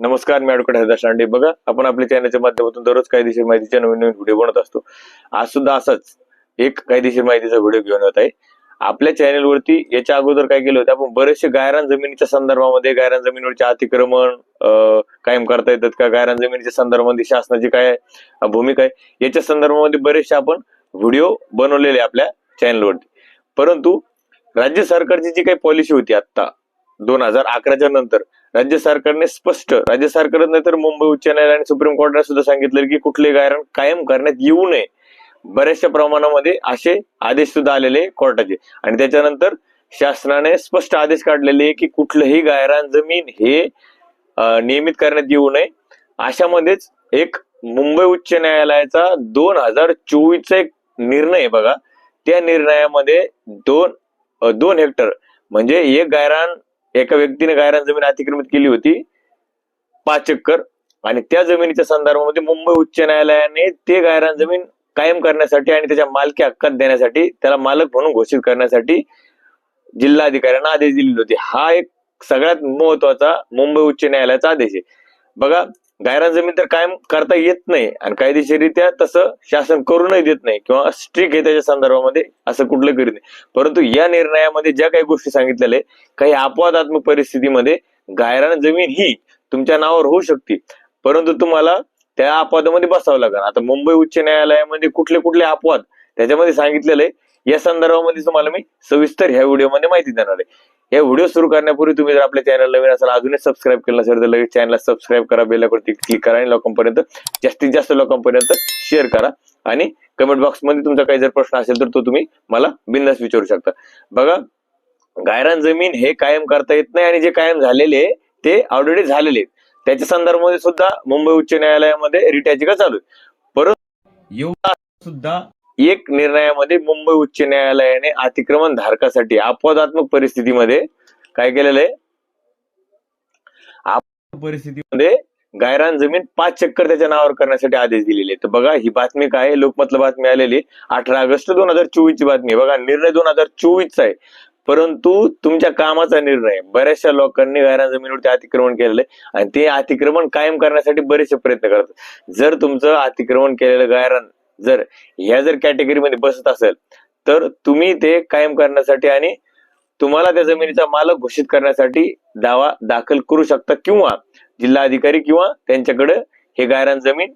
नमस्कार मी ॲडव्होकेट हरिदास लांडे. बघा आपण आपल्या चॅनलच्या माध्यमातून दररोज कायदेशीर माहितीच्या नवीन नवीन व्हिडिओ बनवत असतो. आज सुद्धा असाच एक कायदेशीर माहितीचा व्हिडिओ घेऊन येत आहे. आपल्या चॅनलवरती याच्या अगोदर काय केलं होतं आपण बरेचसे गायरान जमिनीच्या संदर्भामध्ये गायरान जमिनीवरचे अतिक्रमण कायम करता येतात का? गायरान जमिनीच्या संदर्भामध्ये शासनाची काय भूमिका आहे? याच्या संदर्भामध्ये बरेचसे आपण व्हिडिओ बनवलेले आपल्या चॅनलवरती. परंतु राज्य सरकारची जी काही पॉलिसी होती आता दोन हजार अकराच्या नंतर. राज्य सरकारने स्पष्ट राज्य सरकारच नाही तर मुंबई उच्च न्यायालय आणि सुप्रीम कोर्टाने सुद्धा सांगितलं की कुठले गायरान कायम करण्यात येऊ नये. बऱ्याचशा प्रमाणामध्ये असे आदेश सुद्धा आलेले कोर्टाचे. आणि त्याच्यानंतर शासनाने स्पष्ट आदेश काढलेले की कुठलंही गायरान जमीन हे नियमित करण्यात येऊ नये. अशामध्येच एक मुंबई उच्च न्यायालयाचा दोन हजार चोवीसचा एक निर्णय आहे बघा. त्या निर्णयामध्ये दोन दोन हेक्टर म्हणजे एक गायरान एका व्यक्तीने गायरान जमीन अतिक्रमित केली होती पाच एकर. आणि त्या जमिनीच्या संदर्भामध्ये मुंबई उच्च न्यायालयाने ते गायरान जमीन कायम करण्यासाठी आणि त्याच्या मालकी हक्कात देण्यासाठी त्याला मालक म्हणून घोषित करण्यासाठी जिल्हाधिकाऱ्यांना आदेश दिलेले होते. हा एक सगळ्यात महत्त्वाचा मुंबई उच्च न्यायालयाचा आदेश आहे. बघा गायरान जमीन तर कायम करता येत नाही आणि कायदेशीररित्या तसं शासन करूनही देत नाही किंवा स्ट्रिक आहे त्याच्या संदर्भामध्ये असं कुठलं करीत नाही. परंतु या निर्णयामध्ये ज्या काही गोष्टी सांगितलेल्या आहे, काही अपवादात्मक परिस्थितीमध्ये गायरान जमीन ही तुमच्या नावावर होऊ शकते. परंतु तुम्हाला त्या अपवादामध्ये बसावं लागेल. आता मुंबई उच्च न्यायालयामध्ये कुठले कुठले अपवाद त्याच्यामध्ये सांगितलेलं आहे या संदर्भामध्ये तुम्हाला मी सविस्तर ह्या व्हिडिओमध्ये माहिती देणार आहे. या व्हिडिओ सुरू करण्यापूर्वी तुम्ही जर आपल्या चॅनल नवीन असाल अजूनच सबस्क्राईब केलं नसेल तर लगेच चॅनलला सबस्क्राईब करा बेलावरती क्लिक करा आणि लोकांपर्यंत जास्तीत जास्त लोकांपर्यंत शेअर करा. आणि कमेंट बॉक्समध्ये तुमचा काही जर प्रश्न असेल तर तो तुम्ही मला बिंदास विचारू शकता. बघा गायरान जमीन हे कायम करता येत नाही आणि जे कायम झालेले आहे, ते ऑलरेडी झालेले आहेत. त्याच्या संदर्भामध्ये सुद्धा मुंबई उच्च न्यायालयामध्ये रिट याचिका चालू आहे. परंतु सुद्धा एक निर्णयामध्ये मुंबई उच्च न्यायालयाने अतिक्रमण धारकासाठी अपवादात्मक परिस्थितीमध्ये काय केलेलं आहे? परिस्थितीमध्ये गायरान जमीन पाच चक्कर त्याच्या नावावर करण्यासाठी आदेश दिलेले तर बघा ही बातमी काय लोकमतला बातमी आलेली अठरा ऑगस्ट दोन हजार चोवीस ची बातमी बघा निर्णय दोन हजार चोवीसचा आहे. परंतु तुमच्या कामाचा निर्णय बऱ्याचशा लोकांनी गायरान जमिनीवरती अतिक्रमण केलेलं आहे. आणि ते अतिक्रमण कायम करण्यासाठी बरेचसे प्रयत्न करतात. जर तुमचं अतिक्रमण केलेलं गायरान जर ह्या जर कॅटेगरीमध्ये बसत असेल तर तुम्ही ते कायम करण्यासाठी आणि तुम्हाला त्या जमिनीचा मालक घोषित करण्यासाठी दावा दाखल करू शकता किंवा जिल्हा अधिकारी किंवा त्यांच्याकडे हे गायरान जमीन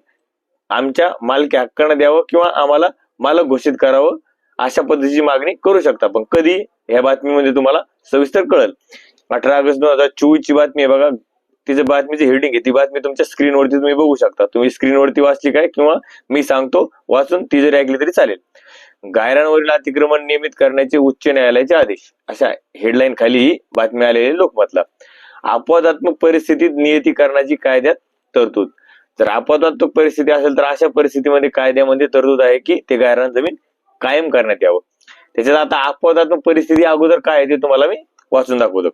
आमच्या मालकी हक्कानं द्यावं किंवा आम्हाला मालक घोषित करावं अशा पद्धतीची मागणी करू शकता. पण कधी या बातमीमध्ये तुम्हाला सविस्तर कळेल. अठरा ऑगस्ट दोन हजार चोवीस ची बातमी आहे बघा. तिचं बातमीची हेडिंग आहे ती बातमी तुमच्या स्क्रीनवरती तुम्ही बघू शकता. तुम्ही स्क्रीनवरती वाचली काय किंवा मी सांगतो वाचून ती जरी ऐकली तरी चालेल. गायरांवरील अतिक्रमण नियमित करण्याचे उच्च न्यायालयाचे आदेश. अशा हेडलाईन खाली ही बातमी आलेली लोकमतला. अपवादात्मक परिस्थितीत नियतीकरणाची कायद्यात तरतूद. जर अपवादात्मक परिस्थिती असेल तर अशा परिस्थितीमध्ये कायद्यामध्ये तरतूद आहे की ते गायरान जमीन कायम करण्यात यावं. त्याच्यात आता अपवादात्मक परिस्थिती अगोदर काय आहे ते तुम्हाला मी वाचून दाखवतो.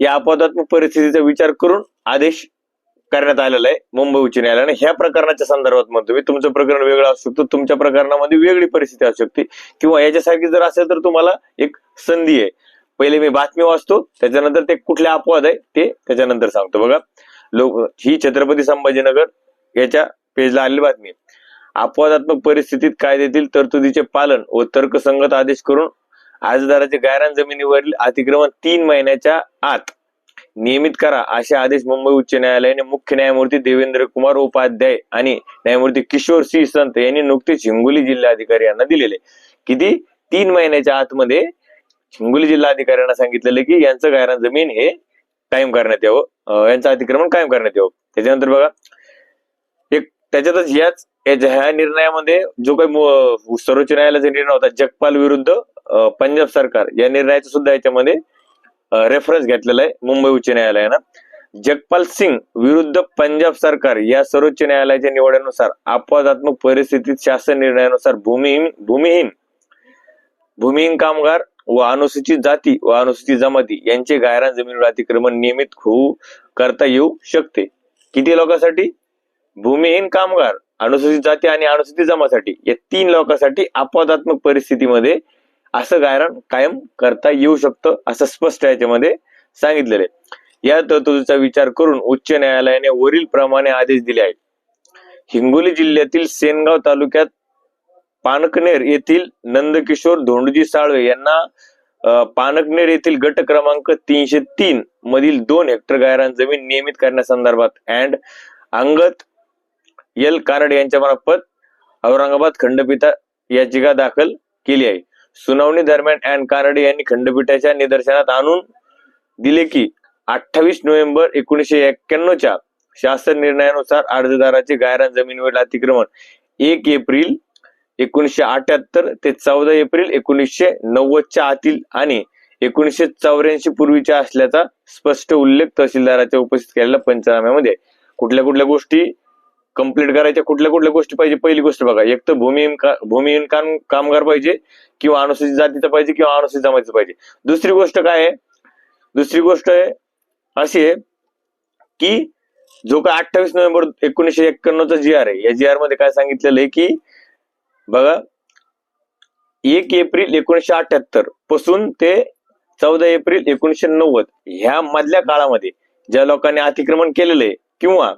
या अपवादात्मक परिस्थितीचा विचार करून आदेश करण्यात आलेला आहे मुंबई उच्च न्यायालयाने. ह्या प्रकरणाच्या संदर्भात म्हणतो मी तुमचं प्रकरण वेगळं असू शकतं तुमच्या प्रकरणामध्ये वेगळी परिस्थिती असू शकते. किंवा याच्यासारखी जर असेल तर तुम्हाला एक संधी आहे. पहिले मी बातमी वाचतो त्याच्यानंतर ते कुठले अपवाद आहे ते त्याच्यानंतर सांगतो. बघा लोक ही छत्रपती संभाजीनगर याच्या पेजला आलेली बातमी आहे. अपवादात्मक परिस्थितीत कायद्यातील तरतुदीचे पालन व तर्कसंगत आदेश करून अर्जदाराचे गायरान जमिनीवरील अतिक्रमण तीन महिन्याच्या आत. नियमित करा असे आदेश मुंबई उच्च न्यायालयाने मुख्य न्यायमूर्ती देवेंद्र कुमार उपाध्याय आणि न्यायमूर्ती किशोर सिंह संत यांनी नुकतेच हिंगोली जिल्हाधिकारी यांना दिलेले. किती? तीन महिन्याच्या आतमध्ये हिंगोली जिल्हाधिकाऱ्यांना सांगितलेलं की यांचं गायरान जमीन हे कायम करण्यात यावं. यांचं अतिक्रमण कायम करण्यात यावं. त्याच्यानंतर बघा एक त्याच्यातच याच याच्या- ह्या निर्णयामध्ये जो काही सर्वोच्च न्यायालयाचा निर्णय होता जगपाल विरुद्ध पंजाब सरकार या निर्णयाचा सुद्धा याच्यामध्ये रेफरन्स घेतलेला आहे मुंबई उच्च न्यायालयानं. जगपाल सिंग विरुद्ध पंजाब सरकार या सर्वोच्च न्यायालयाच्या निवडीनुसार अपवादात्मक परिस्थितीत शासन निर्णयानुसार भूमिहीन भूमिहीन भूमिहीन कामगार व अनुसूचित जाती व अनुसूचित जमाती यांचे गायरान जमिनीवर अतिक्रमण नियमित होऊ करता येऊ शकते. किती लोकांसाठी? भूमिहीन कामगार अनुसूचित जाती आणि अनुसूचित जमासाठी या तीन लोकांसाठी अपवादात्मक परिस्थितीमध्ये असं गायरान कायम करता येऊ शकतं असं स्पष्ट याच्यामध्ये सांगितलेलं आहे. या तरतुदीचा विचार करून उच्च न्यायालयाने वरील प्रमाणे आदेश दिले आहेत. हिंगोली जिल्ह्यातील सेनगाव तालुक्यात पानकनेर येथील नंदकिशोर धोंडजी साळवे यांना पानकनेर येथील गट क्रमांक तीनशे तीन मधील दोन हेक्टर गायरान जमीन नियमित करण्यासंदर्भात अँड अंगत एल कारड यांच्या मार्फत औरंगाबाद खंडपीठात याचिका दाखल केली आहे. सुनावणी दरम्यान अँड कानडे यांनी खंडपीठाच्या निदर्शनात आणून दिले की अठ्ठावीस नोव्हेंबर एकोणीसशे एक्क्याण्णवच्या शासन निर्णयानुसार अर्जदाराचे गायरान जमिनीवरील अतिक्रमण. एक एप्रिल एकोणीसशे अठ्याहत्तर ते चौदा एप्रिल एकोणीसशे नव्वदच्या आतील आणि एकोणीसशे चौऱ्याऐंशी पूर्वीच्या असल्याचा स्पष्ट उल्लेख तहसीलदाराच्या उपस्थित केलेल्या पंचनाम्यामध्ये. कुठल्या कुठल्या गोष्टी कंप्लीट करायच्या कुठल्या कुठल्या गोष्टी पाहिजे पहिली गोष्ट बघा एक तर भूमिहीन भूमिहीन काम कामगार पाहिजे किंवा अनुसूचित जातीचं पाहिजे किंवा अनुसूचित जमातीचं पाहिजे. दुसरी गोष्ट काय आहे? दुसरी गोष्ट आहे अशी आहे की जो काय अठ्ठावीस नोव्हेंबर एकोणीसशे एक्क्याण्णवचा जी आर आहे या जी आरमध्ये काय सांगितलेलं आहे की बघा एक एप्रिल एकोणीसशे अठ्याहत्तरपासून ते चौदा एप्रिल एकोणीसशे नव्वद ह्या मधल्या काळामध्ये ज्या लोकांनी अतिक्रमण केलेलं आहे किंवा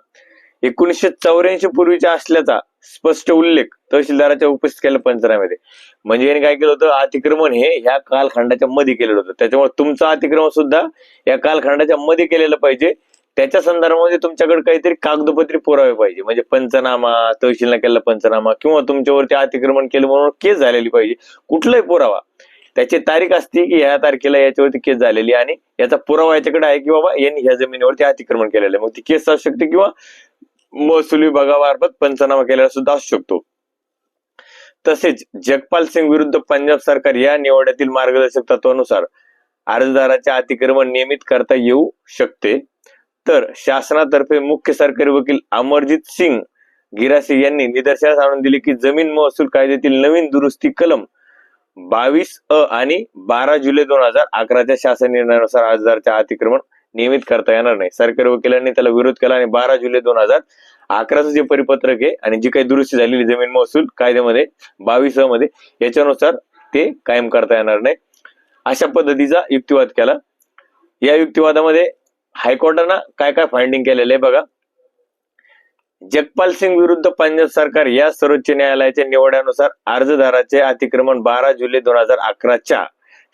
एकोणीसशे चौऱ्याऐंशी पूर्वीच्या असल्याचा स्पष्ट उल्लेख तहसीलदाराच्या उपस्थित केल्या पंचनाम्यामध्ये. म्हणजे यांनी काय केलं होतं? अतिक्रमण हे ह्या कालखंडाच्या मध्ये केलेलं होतं. त्याच्यामुळे तुमचं अतिक्रमण सुद्धा या कालखंडाच्या मध्ये केलेलं पाहिजे. त्याच्या संदर्भामध्ये तुमच्याकडे काहीतरी कागदपत्री पुरावे पाहिजे. म्हणजे पंचनामा तहसीलला केलेला पंचनामा किंवा तुमच्यावरती अतिक्रमण केलं म्हणून केस झालेली पाहिजे. कुठलाही पुरावा. त्याची तारीख असते की ह्या तारखेला याच्यावरती केस झालेली आणि याचा पुरावा याच्याकडे आहे की बाबा यांनी ह्या जमिनीवरती अतिक्रमण केलेलं आहे. मग ती केस असू शकते किंवा महसूल विभागामार्फत पंचनामा केलेला सुद्धा असू शकतो. तसेच जगपाल सिंग विरुद्ध पंजाब सरकार या निवड्यातील मार्गदर्शक तत्वानुसार अर्जदाराचे अतिक्रमण नियमित करता येऊ शकते. तर शासनातर्फे मुख्य सरकारी वकील अमरजित सिंग गिरासे यांनी निदर्शनास आणून दिले की जमीन महसूल कायद्यातील नवीन दुरुस्ती कलम बावीस अ आणि बारा जुलै दोन हजार अकराच्या शासन निर्णयानुसार अर्जदाराचे अतिक्रमण नियमित करता येणार नाही. सरकारी वकिलांनी त्याला विरोध केला आणि बारा जुलै दोन हजार अकराचं जे परिपत्रक आहे आणि जी काही दुरुस्ती झालेली जमीन महसूल कायद्यामध्ये बावीसमध्ये याच्यानुसार ते कायम करता येणार नाही. अशा पद्धतीचा युक्तिवाद केला. या युक्तिवादामध्ये हायकोर्टानं काय काय फाइंडिंग केलेलं आहे बघा. जगपाल सिंग विरुद्ध पंजाब सरकार या सर्वोच्च न्यायालयाच्या निवड्यानुसार अर्जदाराचे अतिक्रमण बारा जुलै दोन हजार अकराच्या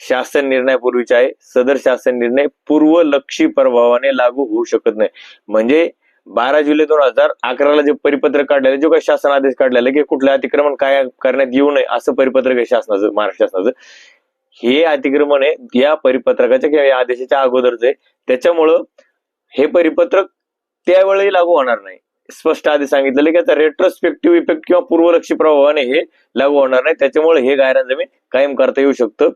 शासन निर्णयापूर्वीचे आहे. सदर शासन निर्णय पूर्वलक्षी प्रभावाने लागू होऊ शकत नाही. म्हणजे बारा जुलै दोन हजार अकराला जे परिपत्रक काढलेलं जो काही शासन आदेश काढलेला की कुठलं अतिक्रमण काय करण्यात येऊ नये असं परिपत्रक आहे शासनाचं महाराष्ट्र शासनाचं. हे अतिक्रमण आहे या परिपत्रकाच्या किंवा या आदेशाच्या अगोदरच आहे. त्याच्यामुळं हे परिपत्रक त्यावेळी लागू होणार नाही. स्पष्ट आधी सांगितलेलं की आता रेट्रोस्पेक्टिव्ह इफेक्ट किंवा पूर्वलक्षी प्रभावाने हे लागू होणार नाही. त्याच्यामुळे हे गायरान जमीन कायम करता येऊ शकतं.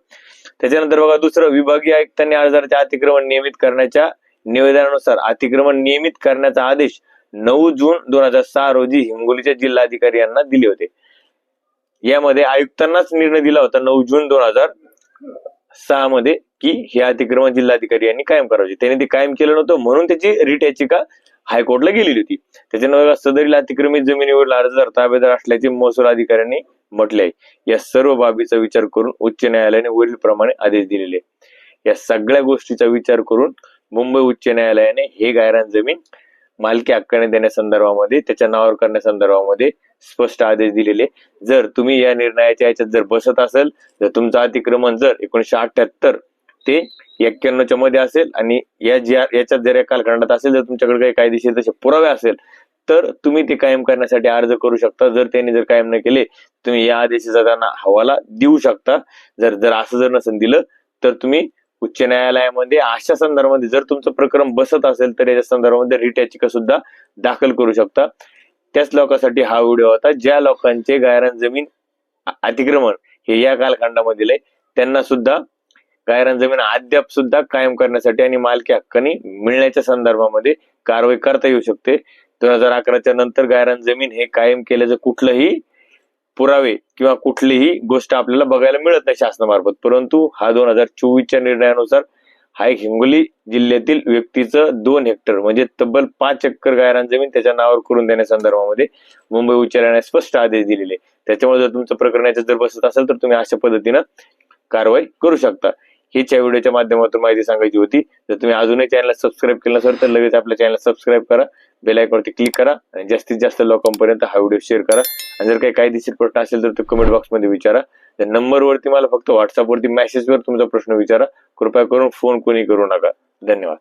त्याच्यानंतर बघा दुसरं विभागीय आयुक्तांनी अर्जाचे अतिक्रमण नियमित करण्याच्या निवेदनानुसार अतिक्रमण नियमित करण्याचा आदेश नऊ जून दोन हजार सहा रोजी हिंगोलीच्या जिल्हाधिकारी यांना दिले होते. यामध्ये आयुक्तांनाच निर्णय दिला होता नऊ जून दोन हजार सहा मध्ये की हे अतिक्रमण जिल्हाधिकारी यांनी कायम करायचे. त्यांनी ते कायम केलं नव्हतं म्हणून त्याची रिट याचिका हायकोर्टला गेलेली होती. त्याच्यानंतर सदरील अतिक्रमित जमिनीवरील अर्जदार ताबेदार असल्याचे महसूल अधिकाऱ्यांनी म्हटले आहे या सर्व बाबीचा विचार करून उच्च न्यायालयाने वरील प्रमाणे आदेश दिलेले. या सगळ्या गोष्टीचा विचार करून मुंबई उच्च न्यायालयाने हे गायरान जमीन मालकी हक्काने देण्यासंदर्भामध्ये त्याच्या नावावर करण्यासंदर्भामध्ये स्पष्ट आदेश दिलेले. जर तुम्ही या निर्णयाच्या याच्यात जर बसत असेल तर तुमचं अतिक्रमण जर एकोणीशे अठ्याहत्तर ते एक्क्याण्णवच्या मध्ये असेल आणि या ज्या याच्यात जर या कालखंडात असेल जर तुमच्याकडे काही कायदेशीर तसे पुरावे असेल तर तुम्ही ते कायम करण्यासाठी अर्ज करू शकता. जर त्यांनी जर कायम नाही केले तुम्ही या आदेशाचा त्यांना हवाला देऊ शकता. जर जर असं जर नसेल दिलं तर तुम्ही उच्च न्यायालयामध्ये अशा संदर्भामध्ये जर तुमचं प्रकरण बसत असेल तर याच्या संदर्भामध्ये रिट याचिका सुद्धा दाखल करू शकता. त्याच लोकांसाठी हा व्हिडिओ होता. ज्या लोकांचे गायरान जमीन अतिक्रमण हे या कालखंडामधील आहे त्यांना सुद्धा गायरान जमीन अद्याप सुद्धा कायम करण्यासाठी आणि मालकी हक्कानी मिळण्याच्या संदर्भामध्ये कारवाई करता येऊ शकते. दोन हजार अकराच्या नंतर गायरान जमीन हे कायम केल्याचं कुठलंही पुरावे किंवा कुठलीही गोष्ट आपल्याला बघायला मिळत नाही शासनामार्फत. परंतु हा दोन हजार चोवीसच्या निर्णयानुसार हा एक हिंगोली जिल्ह्यातील व्यक्तीचं दोन हेक्टर म्हणजे तब्बल पाच एकर गायरान जमीन त्याच्या नावावर करून देण्यासंदर्भामध्ये मुंबई उच्च न्यायालयाने स्पष्ट आदेश दिलेले. त्याच्यामुळे जर तुमचं प्रकरण याच्यात जर बसत असेल तर तुम्ही अशा पद्धतीनं कारवाई करू शकता. हीच या व्हिडिओच्या माध्यमातून माहिती सांगायची होती. जर तुम्ही अजूनही चॅनलला सबस्क्राईब केलं नसेल तर लगेच आपल्या चॅनल सबस्क्राईब करा. बेल क्लिक करा आणि जास्तीत जास्त लोकांपर्यंत हा व्हिडिओ शेअर करा. आणि जर काही कायदेशीर प्रश्न असेल तर तो कमेंट बॉक्समध्ये विचारा. त्या नंबरवरती मला फक्त व्हॉट्सअपवरती मेसेजवर तुमचा प्रश्न विचारा. कृपया करून फोन कोणी करू नका. धन्यवाद.